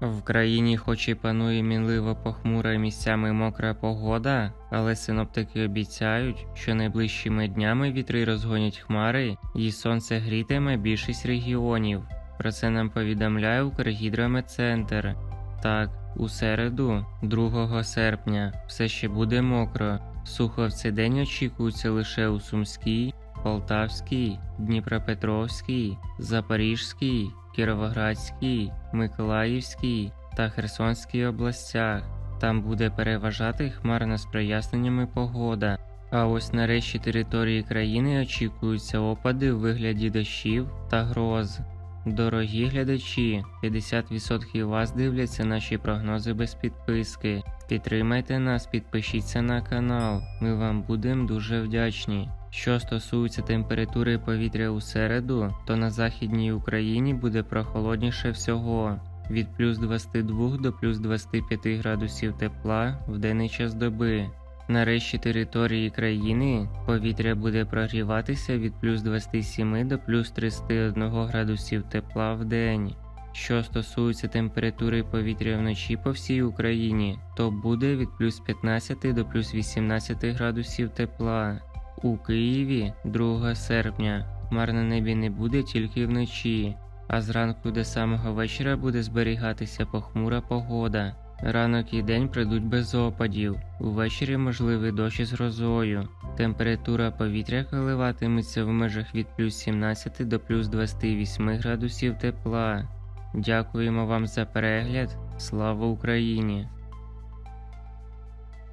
В країні, хоч і панує мінливо похмура місцями мокра погода, але синоптики обіцяють, що найближчими днями вітри розгонять хмари і сонце грітиме більшість регіонів. Про це нам повідомляє Укргідрометцентр. Так, у середу, 2 серпня, все ще буде мокро. Сухо в цей день очікується лише у Сумській, Полтавській, Дніпропетровській, Запорізькій, Кіровоградській, Миколаївській та Херсонській областях. Там буде переважати хмарна з проясненнями погода. А ось на решті території країни очікуються опади у вигляді дощів та гроз. Дорогі глядачі, 50% вас дивляться наші прогнози без підписки. Підтримайте нас, підпишіться на канал. Ми вам будемо дуже вдячні. Що стосується температури повітря у середу, то на західній Україні буде прохолодніше всього від плюс 22 до плюс 25 градусів тепла в денний час доби. На решті території країни повітря буде прогріватися від плюс 27 до плюс 31 градусів тепла в день. Що стосується температури повітря вночі по всій Україні, то буде від плюс 15 до плюс 18 градусів тепла. У Києві 2 серпня хмар на небі не буде тільки вночі, а зранку до самого вечора буде зберігатися похмура погода. Ранок і день прийдуть без опадів. Увечері можливий дощ із грозою. Температура повітря коливатиметься в межах від плюс 17 до плюс 28 градусів тепла. Дякуємо вам за перегляд. Слава Україні!